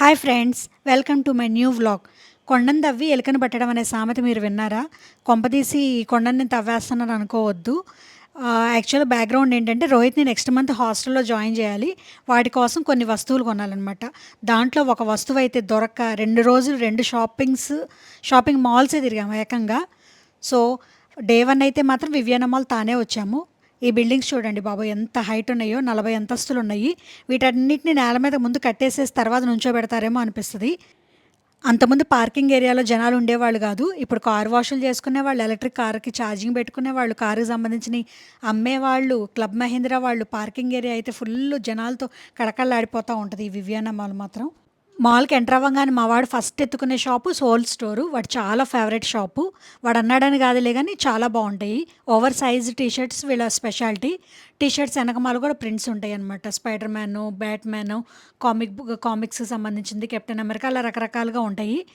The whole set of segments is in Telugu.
Hi friends welcome to my new vlog. కొండను తవ్వి ఎలుకను పట్టడం అనే సామెత మీరు విన్నారా? కొంపదీసి ఈ కొండని నేను తవ్వేస్తున్నాను అనుకోవద్దు యాక్చువల్ బ్యాక్గ్రౌండ్ ఏంటంటే రోహిత్ని నెక్స్ట్ మంత్ హాస్టల్లో జాయిన్ చేయాలి. వాటి కోసం కొన్ని వస్తువులు కొనాలన్నమాట. దాంట్లో ఒక వస్తువు అయితే దొరక్క రెండు రోజులు రెండు షాపింగ్స్ షాపింగ్ మాల్సే తిరిగాము ఏకంగా. సో డే వన్ అయితే మాత్రం వివియన మాల్ తానే వచ్చాము. ఈ బిల్డింగ్స్ చూడండి బాబు ఎంత హైట్ ఉన్నాయో నలభై అంతస్తులు ఉన్నాయి వీటన్నిటిని నేల మీద ముందు కట్టేసేసి తర్వాత నుంచోబెడతారేమో అనిపిస్తుంది. అంతకుముందు పార్కింగ్ ఏరియాలో జనాలు ఉండేవాళ్ళు కాదు. ఇప్పుడు కార్ వాషులు చేసుకునే వాళ్ళు ఎలక్ట్రిక్ కార్కి ఛార్జింగ్ పెట్టుకునే వాళ్ళు కారుకి సంబంధించిన అమ్మేవాళ్ళు క్లబ్ మహేంద్ర వాళ్ళు పార్కింగ్ ఏరియా అయితే ఫుల్ జనాలతో కడకళ్ళాడిపోతూ ఉంటుంది ఈ వివియానా మాల్ మాత్రం. మాల్కి ఎంటర్ అవ్వగానే మా వాడు ఫస్ట్ ఎత్తుకునే షాపు సోల్ స్టోరు. వాడు చాలా ఫేవరెట్ షాపు. వాడు అన్నాడని కాదులే కానీ చాలా బాగుంటాయి. ఓవర్ సైజ్ టీ షర్ట్స్ వీళ్ళ స్పెషాలిటీ. టీ షర్ట్స్ కూడా ప్రింట్స్ ఉంటాయి అనమాట Spider Man Batman comic book comics సంబంధించింది కెప్టెన్ అమెరికా అలా రకరకాలుగా ఉంటాయి.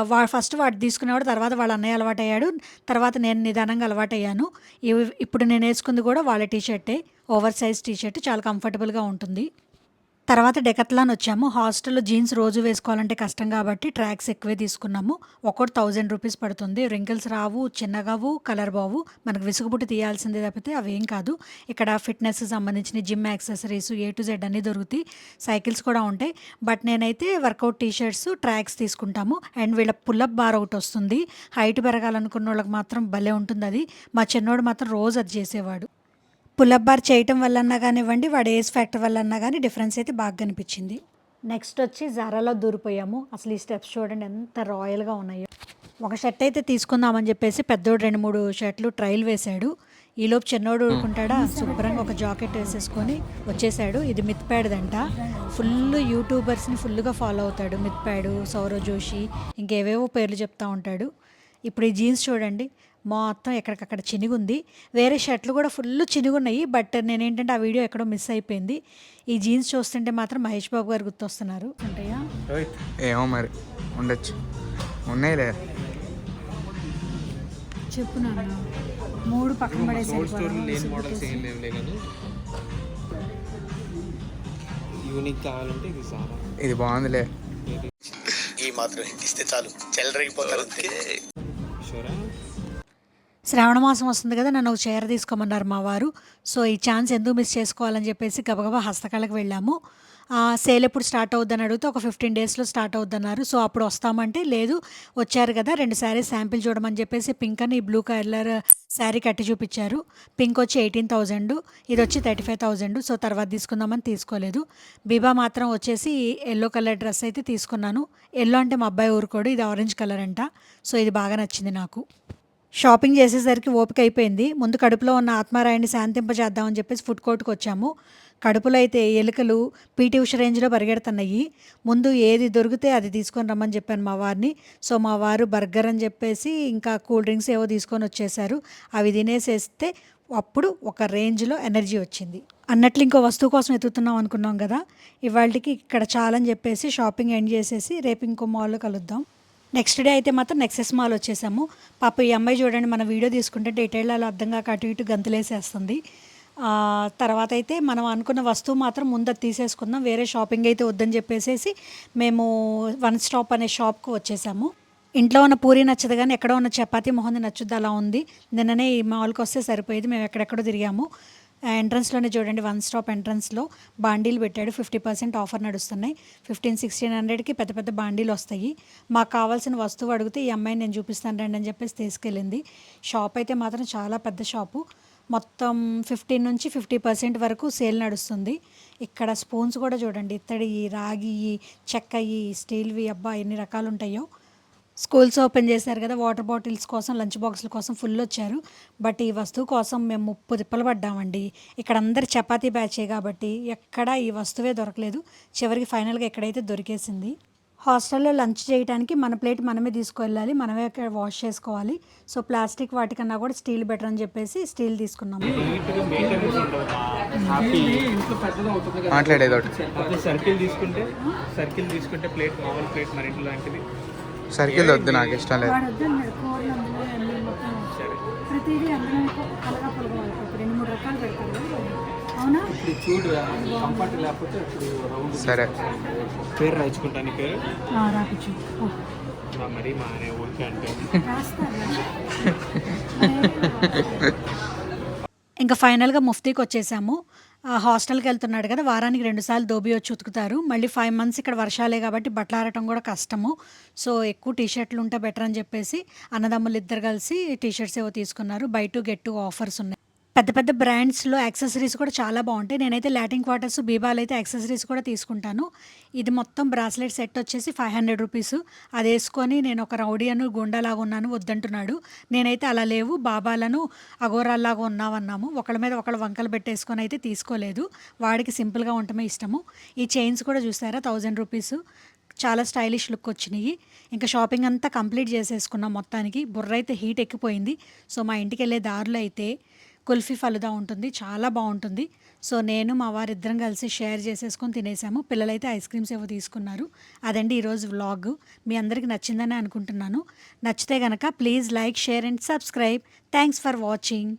వా ఫస్ట్ వాడు తీసుకునేవాడు తర్వాత వాళ్ళ అన్నయ్య అలవాటు అయ్యాడు తర్వాత నేను నిదానంగా అలవాటయ్యాను. ఇవి- ఇప్పుడు నేను వేసుకుంది కూడా వాళ్ళ టీ షర్టే ఓవర్ సైజ్ టీ షర్ట్ చాలా కంఫర్టబుల్గా ఉంటుంది. తర్వాత డెకత్లాన్ వచ్చాము. హాస్టల్లో జీన్స్ రోజు వేసుకోవాలంటే కష్టం కాబట్టి ట్రాక్స్ ఎక్కువే తీసుకున్నాము. ఒక్కొక్కటి థౌజండ్ రూపీస్ పడుతుంది. రింకిల్స్ రావు చిన్నగావు కలర్ బావు. మనకు విసుగుబుట్టి తీయాల్సిందే తప్పితే అవేం కాదు. ఇక్కడ ఫిట్నెస్ సంబంధించిన gym accessories A to Z అన్నీ దొరుకుతాయి. సైకిల్స్ కూడా ఉంటాయి. బట్ నేనైతే వర్కౌట్ టీషర్ట్స్ ట్రాక్స్ తీసుకుంటాము. అండ్ వీళ్ళ పుల్లప్ బార్ ఒకటి వస్తుంది. హైట్ పెరగాలనుకున్న వాళ్ళకి మాత్రం భలే ఉంటుంది అది. మా చిన్నోడు మాత్రం రోజు అది చేసేవాడు. పుల్లప్ బార్ చేయటం వల్ల అన్నా కానివ్వండి వాడు ఏజ్ ఫ్యాక్టర్ వల్ల అన్నా కానీ డిఫరెన్స్ అయితే బాగా కనిపించింది. నెక్స్ట్ వచ్చి జారాలో దూరిపోయాము. అసలు ఈ స్టెప్స్ చూడండి ఎంత రాయల్గా ఉన్నాయో. ఒక షర్ట్ అయితే తీసుకుందామని చెప్పేసి పెద్దోడు రెండు మూడు షర్ట్లు ట్రయల్ వేశాడు. ఈలోపు చిన్నోడు ఊరుకుంటాడా? శుభ్రంగా ఒక జాకెట్ వేసేసుకొని వచ్చేసాడు. ఇది మిత్ ప్యాడ్దంట ఫుల్ యూట్యూబర్స్ని ఫుల్గా ఫాలో అవుతాడు. మిత్ ప్యాడు సౌరవ్ జోషి ఇంకేవేవో పేర్లు చెప్తా ఉంటాడు. ఇప్పుడు ఈ జీన్స్ చూడండి. మొత్తం ఎక్కడికక్కడ చినిగుంది. వేరే షర్ట్లు కూడా ఫుల్ చినిగున్నాయి. బట్ నేనేంటంటే ఆ వీడియో ఎక్కడో మిస్ అయిపోయింది. ఈ జీన్స్ చూస్తుంటే మాత్రం మహేష్ బాబు గారు గుర్తొస్తున్నారు. అంటయ్యా? ఏమో మరి. ఉండొచ్చు. ఉన్నాయిలే. చెప్పు నాన్న. మూడు పక్కన పడేసి యూనిక్ కావాలంటే ఇది బాగుందిలే. ఈ మాత్రం ఇస్తే చాలు. చెల్లరగిపోతారు. షూరా శ్రావణ మాసం వస్తుంది కదా నన్ను ఒక చీర తీసుకోమన్నారు మా వారు. సో ఈ ఛాన్స్ ఎందుకు మిస్ చేసుకోవాలని చెప్పేసి గబగబా హస్తకళకు వెళ్ళాము. సేల్ ఎప్పుడు స్టార్ట్ అవుద్దని అడిగితే ఒక ఫిఫ్టీన్ డేస్లో స్టార్ట్ అవుద్దన్నారు. సో అప్పుడు వస్తామంటే లేదు వచ్చారు కదా రెండు శారీస్ శాంపిల్ చూడమని చెప్పేసి పింక్ అని బ్లూ కలర్ శారీ కట్టి చూపించారు. పింక్ వచ్చి ఎయిటీన్ థౌజండ్ ఇది వచ్చి థర్టీ ఫైవ్ థౌజండ్ సో తర్వాత తీసుకుందామని తీసుకోలేదు. బీబా మాత్రం వచ్చేసి ఎల్లో కలర్ డ్రెస్ అయితే తీసుకున్నాను. ఎల్లో అంటే మా అబ్బాయి ఊరుకోడు ఇది ఆరెంజ్ కలర్ అంట. సో ఇది బాగా నచ్చింది నాకు. షాపింగ్ చేసేసరికి ఓపిక అయిపోయింది. ముందు కడుపులో ఉన్న ఆత్మారాయిని శాంతింపజేద్దామని చెప్పేసి ఫుడ్ కోర్ట్కి వచ్చాము. కడుపులో అయితే ఎలుకలు పీటీ ఉష రేంజ్లో పరిగెడుతున్నాయి. ముందు ఏది దొరికితే అది తీసుకొని రమ్మని చెప్పాను మా వారిని. సో మా వారు బర్గర్ అని చెప్పేసి ఇంకా కూల్ డ్రింక్స్ ఏవో తీసుకొని వచ్చేసారు. అవి తినేసేస్తే అప్పుడు ఒక రేంజ్లో ఎనర్జీ వచ్చింది. అన్నట్లు ఇంకో వస్తువు కోసం ఎత్తుతున్నాం అనుకున్నాం కదా. ఇవాళకి ఇక్కడ చాలని చెప్పేసి షాపింగ్ ఎండ్ చేసేసి రేపు ఇంకో మాల్లో కలుద్దాం. నెక్స్ట్ డే అయితే మాత్రం నెక్సెస్ మాల్ వచ్చేసాము. పాప ఈ అమ్మాయి చూడండి మన వీడియో తీసుకుంటే డీటెయిల్లో అర్థం కాక అటు ఇటు గంతులేసేస్తుంది. తర్వాత అయితే మనం అనుకున్న వస్తువు మాత్రం ముందు తీసేసుకుందాం. వేరే షాపింగ్ అయితే వద్దని చెప్పేసి మేము వన్ స్టాప్ అనే షాప్కి వచ్చేసాము. ఇంట్లో ఉన్న పూరి నచ్చదు కానీ ఎక్కడో ఉన్న చపాతీ మొహంది నచ్చుద్ది అలా ఉంది. నిన్ననే ఈ మాల్కి వస్తే సరిపోయేది. మేము ఎక్కడెక్కడో తిరిగాము. ఎంట్రన్స్లోనే చూడండి వన్ స్టాప్ ఎంట్రన్స్లో బాండీలు పెట్టాడు. ఫిఫ్టీ పర్సెంట్ ఆఫర్ నడుస్తున్నాయి. ఫిఫ్టీన్ సిక్స్టీన్ హండ్రెడ్కి పెద్ద పెద్ద బాండీలు వస్తాయి. మాకు కావాల్సిన వస్తువు అడిగితే ఈ అమ్మాయిని నేను చూపిస్తాను రండి అని చెప్పేసి తీసుకెళ్ళింది. షాప్ అయితే మాత్రం చాలా పెద్ద షాపు మొత్తం ఫిఫ్టీన్ నుంచి ఫిఫ్టీ పర్సెంట్ వరకు సేల్ నడుస్తుంది. ఇక్కడ స్పూన్స్ కూడా చూడండి. ఇత్తడి రాగి చెక్కయి స్టీల్వి అబ్బా ఎన్ని రకాలు ఉంటాయో. స్కూల్స్ ఓపెన్ చేశారు కదా వాటర్ బాటిల్స్ కోసం లంచ్ బాక్సుల కోసం ఫుల్ వచ్చారు. బట్ ఈ వస్తువు కోసం మేము ముప్పు తిప్పలు పడ్డామండి. ఇక్కడ అందరు చపాతీ బ్యాచే కాబట్టి ఎక్కడ ఈ వస్తువే దొరకలేదు. చివరికి ఫైనల్గా ఎక్కడైతే దొరికేసింది. హాస్టల్లో లంచ్ చేయడానికి మన ప్లేట్ మనమే తీసుకువెళ్ళాలి మనమే అక్కడ వాష్ చేసుకోవాలి. సో ప్లాస్టిక్ వాటికన్నా కూడా స్టీల్ బెటర్ అని చెప్పేసి స్టీల్ మాట్లాడేది అదే సర్కిల్ తీసుకుంటే సర్కిల్ తీసుకుంటే ప్లేట్ మామూలు ప్లేట్ మరి ఇంట్లో లాంటిది. సర్కిల్ వద్దు నాకు ఇష్టం లేదు. సరే ప్రతిదీ అందులో కలగా పొలగా రెండు మూడు రకాలు పెడతారు కదా. అవునా? ఇప్పుడు చూడు కంఫర్ట్ లేకపోతే ఇప్పుడు రౌండ్ సరే. పేరు రాయించుకుంటాను పేరు? మరి మా ఊరికే అంటే. ఇంకా ఫైనల్గా ముఫ్తీకి వచ్చేసాము. హాస్టల్కి వెళ్తున్నాడు కదా వారానికి రెండుసార్లు దోబి వచ్చి ఉతుకుతారు. మళ్ళీ ఫైవ్ మంత్స్ ఇక్కడ వర్షాలే కాబట్టి బట్టలు ఆరటం కూడా కష్టము. సో ఎక్కువ టీ షర్ట్లు ఉంటే బెటర్ అని చెప్పేసి అన్నదమ్ములు ఇద్దరు కలిసి టీ షర్ట్స్ ఏవో తీసుకున్నారు. Buy two get two offers ఉన్నాయి. పెద్ద పెద్ద బ్రాండ్స్లో యాక్సెసరీస్ కూడా చాలా బాగుంటాయి. నేనైతే లాటిన్ క్వార్టర్స్ బీబాల్ అయితే యాక్సెసరీస్ కూడా తీసుకుంటాను. ఇది మొత్తం బ్రాస్లెట్ సెట్ వచ్చేసి ఫైవ్ హండ్రెడ్ రూపీస్. అది వేసుకొని నేను ఒక రౌడీను గుండాలాగా ఉన్నాను వద్దంటున్నాడు. నేనైతే అలా లేవు. బాబాలను అఘోరాల్లాగా ఉన్నామన్నాము ఒకళ్ళ మీద ఒకళ్ళు వంకలు పెట్టేసుకొని అయితే తీసుకోలేదు. వాడికి సింపుల్గా ఉండటమే ఇష్టము. ఈ చైన్స్ కూడా చూసారా? Thousand rupees. చాలా స్టైలిష్ లుక్ వచ్చినాయి. ఇంకా షాపింగ్ అంతా కంప్లీట్ చేసేసుకున్నాం మొత్తానికి. బుర్ర అయితే హీట్ ఎక్కిపోయింది. సో మా ఇంటికి వెళ్ళే దారిలో అయితే కుల్ఫీ ఫలుదా ఉంటుంది చాలా బాగుంటుంది. సో నేను మా వారిద్దరం కలిసి షేర్ చేసేసుకొని తినేసాము. పిల్లలైతే ఐస్ క్రీమ్స్ ఏవో తీసుకున్నారు. అదండి ఈరోజు వ్లాగ్. మీ అందరికీ నచ్చిందని అనుకుంటున్నాను. నచ్చితే గనక please like share and subscribe. Thanks for watching.